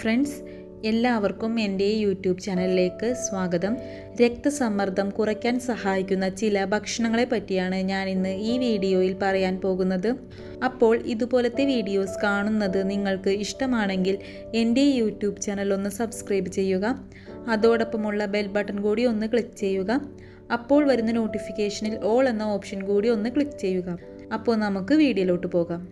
Friends എല്ലാവർക്കും എന്റെ YouTube ചാനലിലേക്ക് സ്വാഗതം. രക്തസമ്മർദ്ദം കുറയ്ക്കാൻ സഹായിക്കുന്ന ചില ഭക്ഷണങ്ങളെ പറ്റിയാണ് ഞാൻ ഇന്ന് ഈ വീഡിയോയിൽ പറയാൻ പോകുന്നത്. അപ്പോൾ ഇതുപോലത്തെ വീഡിയോസ് കാണുന്നത് നിങ്ങൾക്ക് ഇഷ്ടമാണെങ്കിൽ എന്റെ യൂട്യൂബ് ചാനൽ ഒന്ന് സബ്സ്ക്രൈബ് ചെയ്യുക. അതോടൊപ്പമുള്ള ബെൽ ബട്ടൺ കൂടി ഒന്ന് ക്ലിക്ക് ചെയ്യുക. അപ്പോൾ വരുന്ന നോട്ടിഫിക്കേഷനിൽ ഓൾ എന്ന ഓപ്ഷൻ കൂടി ഒന്ന് ക്ലിക്ക് ചെയ്യുക. അപ്പോൾ നമുക്ക് വീഡിയോയിലോട്ട് പോകാം.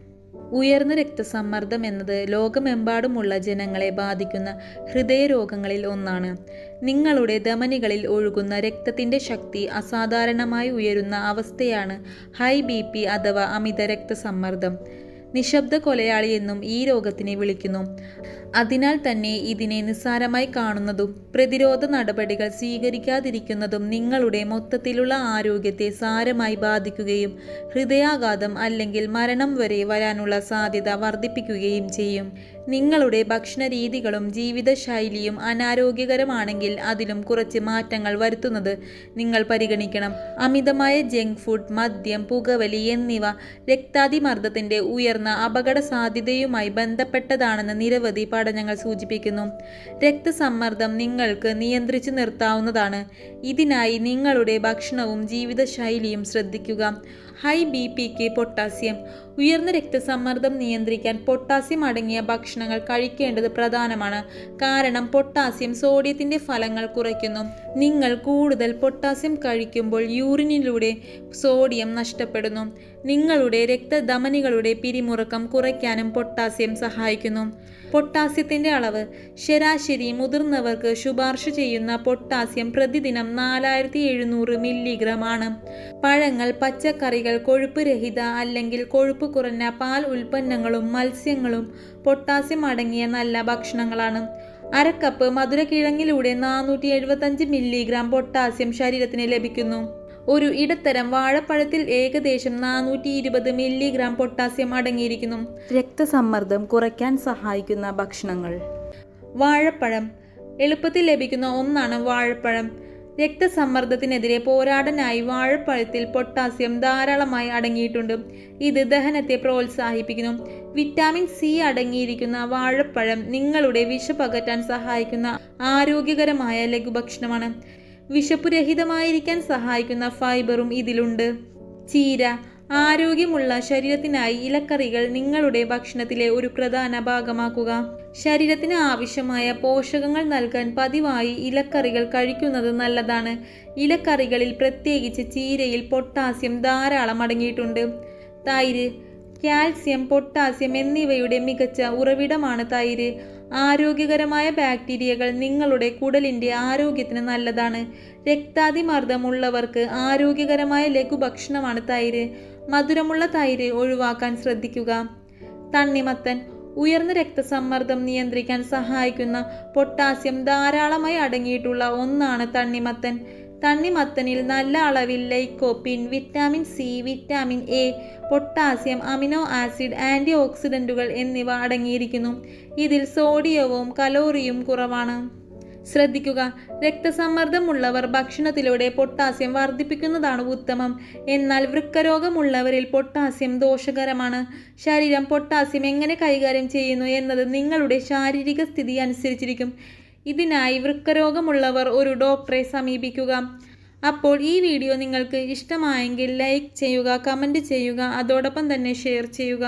ഉയർന്ന രക്തസമ്മർദ്ദം എന്നത് ലോകമെമ്പാടുമുള്ള ജനങ്ങളെ ബാധിക്കുന്ന ഹൃദയരോഗങ്ങളിൽ ഒന്നാണ്. നിങ്ങളുടെ ധമനികളിൽ ഒഴുകുന്ന രക്തത്തിന്റെ ശക്തി അസാധാരണമായി ഉയരുന്ന അവസ്ഥയാണ് ഹൈ ബി അഥവാ അമിത രക്തസമ്മർദ്ദം. നിശബ്ദ കൊലയാളി എന്നും ഈ രോഗത്തിനെ വിളിക്കുന്നു. അതിനാൽ തന്നെ ഇതിനെ നിസ്സാരമായി കാണുന്നതും പ്രതിരോധ നടപടികൾ സ്വീകരിക്കാതിരിക്കുന്നതും നിങ്ങളുടെ മൊത്തത്തിലുള്ള ആരോഗ്യത്തെ സാരമായി ബാധിക്കുകയും ഹൃദയാഘാതം അല്ലെങ്കിൽ മരണം വരെ വരാനുള്ള സാധ്യത വർദ്ധിപ്പിക്കുകയും ചെയ്യും. നിങ്ങളുടെ ഭക്ഷണ രീതികളും ജീവിതശൈലിയും അനാരോഗ്യകരമാണെങ്കിൽ അതിലും കുറച്ച് മാറ്റങ്ങൾ വരുത്തുന്നത് നിങ്ങൾ പരിഗണിക്കണം. അമിതമായ ജങ്ക് ഫുഡ് മദ്യം പുകവലി എന്നിവ രക്താതിമർദ്ദത്തിന്റെ ഉയർന്ന അപകട സാധ്യതയുമായി ബന്ധപ്പെട്ടതാണെന്ന് നിരവധി പഠനങ്ങൾ സൂചിപ്പിക്കുന്നു. രക്തസമ്മർദ്ദം നിങ്ങൾക്ക് നിയന്ത്രിച്ചു നിർത്താവുന്നതാണ്. ഇതിനായി നിങ്ങളുടെ ഭക്ഷണവും ജീവിതശൈലിയും ശ്രദ്ധിക്കുക. ഹൈ ബി പിക്ക് പൊട്ടാസ്യം ഉയർന്ന രക്തസമ്മർദ്ദം നിയന്ത്രിക്കാൻ പൊട്ടാസ്യം അടങ്ങിയ ഭക്ഷണങ്ങൾ കഴിക്കേണ്ടത് പ്രധാനമാണ്. കാരണം പൊട്ടാസ്യം സോഡിയത്തിന്റെ ഫലങ്ങൾ കുറയ്ക്കുന്നു. നിങ്ങൾ കൂടുതൽ പൊട്ടാസ്യം കഴിക്കുമ്പോൾ യൂറിനിലൂടെ സോഡിയം നഷ്ടപ്പെടുന്നു. നിങ്ങളുടെ രക്തധമനികളുടെ പിരിമുറുക്കം കുറയ്ക്കാനും പൊട്ടാസ്യം സഹായിക്കുന്നു. പൊട്ടാസ്യത്തിന്റെ അളവ്. ശരാശരി മുതിർന്നവർക്ക് ശുപാർശ ചെയ്യുന്ന പൊട്ടാസ്യം പ്രതിദിനം നാലായിരത്തി എഴുന്നൂറ് മില്ലിഗ്രാം ആണ്. പഴങ്ങൾ പച്ചക്കറികൾ കൊഴുപ്പ് രഹിത അല്ലെങ്കിൽ കൊഴുപ്പ് കുറഞ്ഞ പാൽ ഉൽപ്പന്നങ്ങളും മത്സ്യങ്ങളും പൊട്ടാസ്യം അടങ്ങിയ നല്ല ഭക്ഷണങ്ങളാണ്. അരക്കപ്പ് മധുരക്കിഴങ്ങിലൂടെ നാനൂറ്റി എഴുപത്തഞ്ച് മില്ലിഗ്രാം പൊട്ടാസ്യം ശരീരത്തിന് ലഭിക്കുന്നു. ഒരു ഇടത്തരം വാഴപ്പഴത്തിൽ ഏകദേശം നാനൂറ്റി ഇരുപത് മില്ലിഗ്രാം പൊട്ടാസ്യം അടങ്ങിയിരിക്കുന്നു. രക്തസമ്മർദ്ദം കുറയ്ക്കാൻ സഹായിക്കുന്ന ഭക്ഷണങ്ങൾ. വാഴപ്പഴം. എളുപ്പത്തിൽ ലഭിക്കുന്ന ഒന്നാണ് വാഴപ്പഴം. രക്തസമ്മർദ്ദത്തിനെതിരെ പോരാടാനായി വാഴപ്പഴത്തിൽ പൊട്ടാസ്യം ധാരാളമായി അടങ്ങിയിട്ടുണ്ട്. ഇത് ദഹനത്തെ പ്രോത്സാഹിപ്പിക്കുന്നു. വിറ്റാമിൻ സി അടങ്ങിയിരിക്കുന്ന വാഴപ്പഴം നിങ്ങളുടെ വിശപ്പകറ്റാൻ സഹായിക്കുന്ന ആരോഗ്യകരമായ ലഘുഭക്ഷണമാണ്. വിശപ്പുരഹിതമായിരിക്കാൻ സഹായിക്കുന്ന ഫൈബറും ഇതിലുണ്ട്. ചീര ആരോഗ്യമുള്ള ശരീരത്തിനായി ഇലക്കറികൾ നിങ്ങളുടെ ഭക്ഷണത്തിലെ ഒരു പ്രധാന ഭാഗമാക്കുക. ശരീരത്തിന് ആവശ്യമായ പോഷകങ്ങൾ നൽകാൻ പതിവായി ഇലക്കറികൾ കഴിക്കുന്നത് നല്ലതാണ്. ഇലക്കറികളിൽ പ്രത്യേകിച്ച് ചീരയിൽ പൊട്ടാസ്യം ധാരാളം അടങ്ങിയിട്ടുണ്ട്. തൈര് കാൽസ്യം പൊട്ടാസ്യം എന്നിവയുടെ മികച്ച ഉറവിടമാണ് തൈര്. ആരോഗ്യകരമായ ബാക്ടീരിയകൾ നിങ്ങളുടെ കുടലിന്റെ ആരോഗ്യത്തിന് നല്ലതാണ്. രക്താതിമർദ്ദമുള്ളവർക്ക് ആരോഗ്യകരമായ ലഘുഭക്ഷണമാണ് തൈര്. മധുരമുള്ള തൈര് ഒഴിവാക്കാൻ ശ്രദ്ധിക്കുക. തണ്ണിമത്തൻ ഉയർന്ന രക്തസമ്മർദ്ദം നിയന്ത്രിക്കാൻ സഹായിക്കുന്ന പൊട്ടാസ്യം ധാരാളമായി അടങ്ങിയിട്ടുള്ള ഒന്നാണ് തണ്ണിമത്തൻ. തണ്ണിമത്തനിൽ നല്ല അളവിൽ lycopene vitamin C vitamin A potassium amino acid anti ഓക്സിഡന്റുകൾ എന്നിവ അടങ്ങിയിരിക്കുന്നു. ഇതിൽ സോഡിയവും കലോറിയും കുറവാണ്. ശ്രദ്ധിക്കുക. രക്തസമ്മർദ്ദമുള്ളവർ ഭക്ഷണത്തിലൂടെ പൊട്ടാസ്യം വർദ്ധിപ്പിക്കുന്നതാണ് ഉത്തമം. എന്നാൽ വൃക്കരോഗമുള്ളവരിൽ പൊട്ടാസ്യം ദോഷകരമാണ്. ശരീരം പൊട്ടാസ്യം എങ്ങനെ കൈകാര്യം ചെയ്യുന്നു എന്നത് നിങ്ങളുടെ ശാരീരിക സ്ഥിതി അനുസരിച്ചിരിക്കും. ഇതിനായി വൃക്കരോഗമുള്ളവർ ഒരു ഡോക്ടറെ സമീപിക്കുക. അപ്പോൾ ഈ വീഡിയോ നിങ്ങൾക്ക് ഇഷ്ടമായെങ്കിൽ ലൈക്ക് ചെയ്യുക കമന്റ് ചെയ്യുക അതോടൊപ്പം തന്നെ ഷെയർ ചെയ്യുക.